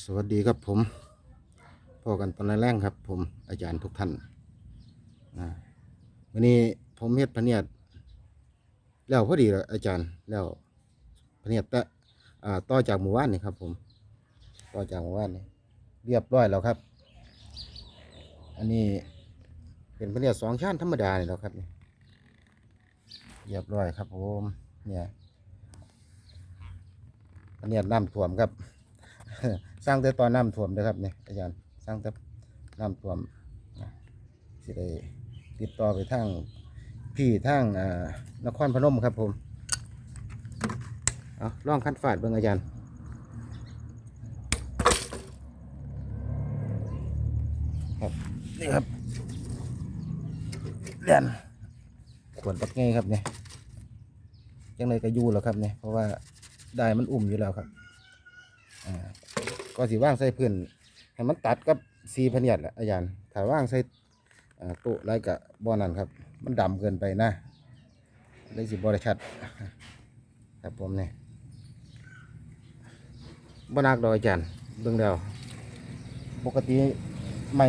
สวัสดีครับผมพอกันตอนแรกครับ ผมอาจารย์ทุกท่านอ่าวันนี้ผมเฮ็ดพเนียดแล้วพอดีเลยอาจารย์แล้วพเนียดตะอ่าต่อจากหมู่บ้านนี่ครับ ผม ต่อจากหมู่บ้านนี่เรียบร้อยแล้วครับ อันนี้เป็นพเนียดสองชั้นธรรมดานี่แล้วครับเรียบร้อยครับผมเนี่ยพเนียดน้ำท่วมครับ สร้างแต่ตอนน้ำท่วมนะครับเนี่ยอาจารย์สร้างแต่น้ำท่วมนะสิได้ติดต่อไปทางพี่ทางอ่านครพนมครับผมเอาลองคันฝาดเบิ่งอาจารย์ครับนี่ครับเรียนขวนปักไงครับเนี่ยจังเลยก็อยู่แล้วครับเนี่ยเพราะว่าได้มันอุ่มอยู่แล้วครับอ่า ก็สิว่างใส่พื้นให้มันตัดกับสีพเนียดแหละอาจารย์ถ้าว่างใส่โต๊ะไรกับบ่อนั่นครับ มันดำเกินไปนะเลยสิบริชัดครับผมเนี่ยบ่นักดอกอาจารย์เบิ่งแล้วปกติไม่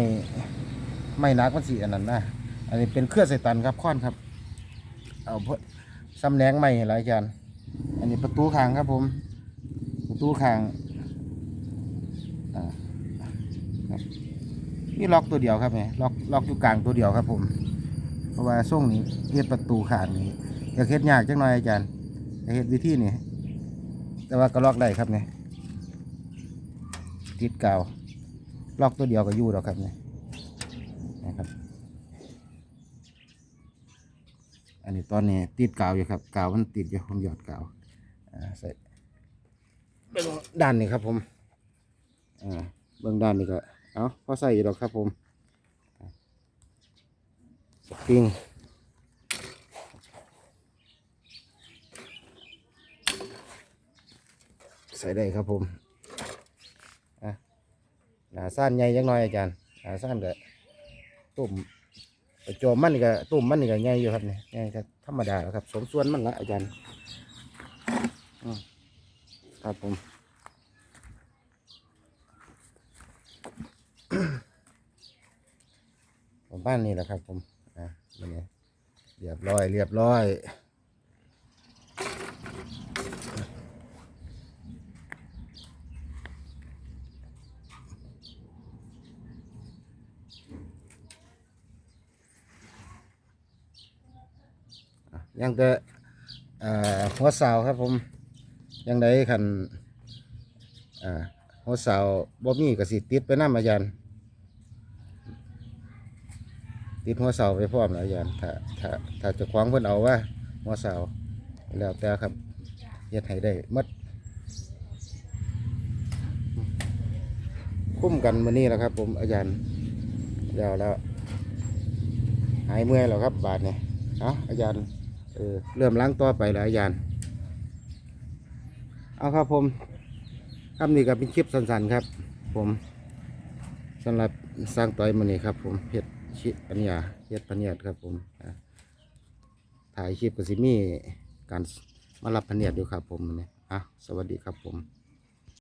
ไม่นักมันสีอันนั้นนะอันนี้เป็นเครื่องใส่ตันครับค้อนครับ เอาเพิ่นซ้ำแหนงไม่หลายอาจารย์อันนี้ประตูข้างครับผม ประตูข้าง นี่ล็อกตัวเดียวครับเนี่ยล็อกล็อกอยู่กลางตัวเดียวครับ ผม เพราะว่าส่งนี้เฮ็ดประตูขาดนี้อยากเฮ็ดยากจังหน่อยอาจารย์อยากเฮ็ดวิธีนี้แต่ว่าก็ล็อกได้ครับเนี่ยติดกาวล็อกตัวเดียวก็ยู่แล้วครับเนี่ยนะครับ อันนี้ตอนนี้ติดกาวอยู่ครับกาวมันติดอยู่ผมหยอดกาวอ่าใส่เบิ่งด้านนี้ครับผม อ่าเบื้องด้านนี่ก็เอาพอใส่อยู่หรอกครับผมสปริงใส่ได้ครับผมอะหนาสั้นใหญ่ยังน้อยอาจารย์หนาสั้นก็ตุ่มไปโจมมันนี่ก็ตุ่มมันนี่ก็ใหญ่อยู่ครับเนี่ยใหญ่ก็ธรรมดาแล้วครับ สมส่วนมันละอาจารย์ครับผม ผมบ้านนี่แหละครับ ผมอะนนี้เรียบร้อย เรียบร้อยยังแต่อ่าหัวเสาครับผมยังได้คันหัวเสาบ่มีกสิติดไปน้ำอาจารย์ ติดหัวเสาไปพร้อมนะอาจารย์ถ้าถ้าถ้าจะคว้างเพิ่นเอาว่าหัวเสาแล้วแต่ครับเฮ็ดให้ได้หมดคุ้มกันมือนี้แหละครับ ผมอาจารย์แล้วแล้วหายเมื่อยแล้วครับ บาดเนี่ยเอาอาจารย์เออเริ่มล้างต่อไปแล้วอาจารย์เอาครับผมครับนี่ก็เป็นคลิปสั้นๆครับ ผมสำหรับสร้างต่อยมือนี้ครับ ผมเฮ็ด ชิปัญญาเฮ็ดปัญญาครับผมถ่ายคลิปกับซิมี่การมารับปัญญาอยู่ครับผมเนี่ยอะสวัสดีครับผม